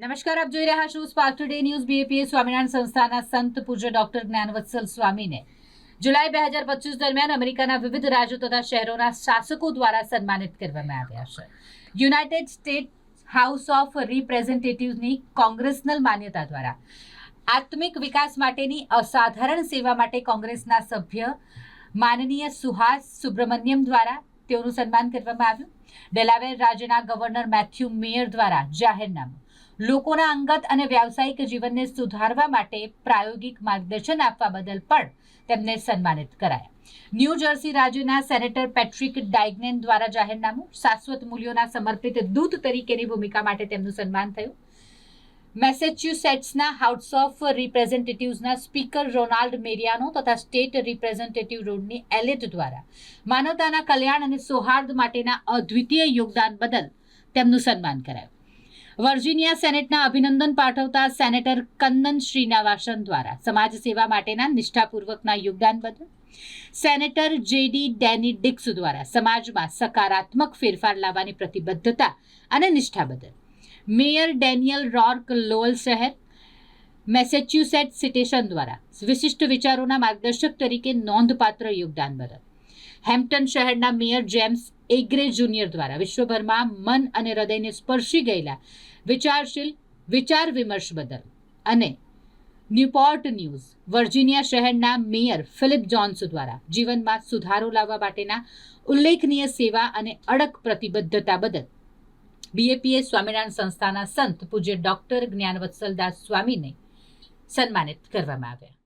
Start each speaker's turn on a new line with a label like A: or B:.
A: નમસ્કાર, આપ જોઈ રહ્યા છો Spark Today News BAPS Swaminarayan સંસ્થાના સંત પૂજ્ય ડોક્ટર જ્ઞાનવત્સલ સ્વામીને. જુલાઈ બે હજાર પચીસ દરમિયાન અમેરિકાના વિવિધ રાજ્યો તથા શહેરોના શાસકો દ્વારા સન્માનિત કરવામાં આવ્યા છે. યુનાઇટેડ સ્ટેટ હાઉસ ઓફ રિપ્રેઝેન્ટેટિવ્સની કોંગ્રેસનલ માન્યતા દ્વારા આત્મિક વિકાસ માટેની અસાધારણ સેવા માટે કોંગ્રેસના સભ્ય માનનીય સુહાસ સુબ્રમણ્યમ દ્વારા તેઓનું સન્માન કરવામાં આવ્યું. ડેલાવેર રાજ્યના ગવર્નર મેથ્યુ મેયર દ્વારા જાહેરનામું. લોકોના અંગત અને વ્યાવસાયિક જીવનને સુધારવા માટે પ્રાયોગિક માર્ગદર્શન આપવા બદલ પણ તેમને સન્માનિત કરાયા. ન્યૂ જર્સી રાજ્યના સેનેટર પેટ્રિક ડાયગ્નેન દ્વારા જાહેરનામું શાશ્વત મૂલ્યોના સમર્પિત દૂત તરીકેની ભૂમિકા માટે તેમનું સન્માન થયું. મેસેચ્યુસેટ્સના હાઉસ ઓફ રિપ્રેઝેન્ટેટિવ્સના સ્પીકર રોનાલ્ડ મેરિયાનો તથા સ્ટેટ રિપ્રેઝેન્ટેટિવ રોડની એલેટ દ્વારા માનવતાના કલ્યાણ અને સૌહાર્દ માટેના અદ્વિતીય યોગદાન બદલ તેમનું સન્માન કરાયું. વર્જિનિયા સેનેટના અભિનંદન પાઠવતા સેનેટર કન્નન શ્રીનિવાસન દ્વારા સમાજ સેવા માટેના નિષ્ઠાપૂર્વકના યોગદાન બદલ સેનેટર જેડી ડેની ડિક્સ દ્વારા સમાજમાં સકારાત્મક ફેરફાર લાવવાની પ્રતિબદ્ધતા અને નિષ્ઠા બદલ. મેયર ડેનિયલ રોર્ક લોઅલ શહેર મેસેચ્યુસેટ સિટેશન દ્વારા વિશિષ્ટ વિચારોના માર્ગદર્શક તરીકે નોંધપાત્ર યોગદાન બદલ. હેમ્પ્ટન શહેરના મેયર જેમ્સ એગ્રે જુનિયર દ્વારા વિશ્વભરમાં મન અને હૃદયને સ્પર્શી ગયેલા વિચારશીલ વિચાર વિમર્શ બદલ અને ન્યુપોર્ટ ન્યૂઝ, વર્જિનિયા શહેરના મેયર ફિલિપ જોન્સ દ્વારા જીવનમાં સુધારો લાવવા માટેના ઉલ્લેખનીય સેવા અને અડગ પ્રતિબદ્ધતા બદલ બીએપીએ સ્વામિનારાયણ સંસ્થાના સંત પૂજ્ય ડોક્ટર જ્ઞાનવત્સલદાસ સ્વામીને સન્માનિત કરવામાં આવ્યા.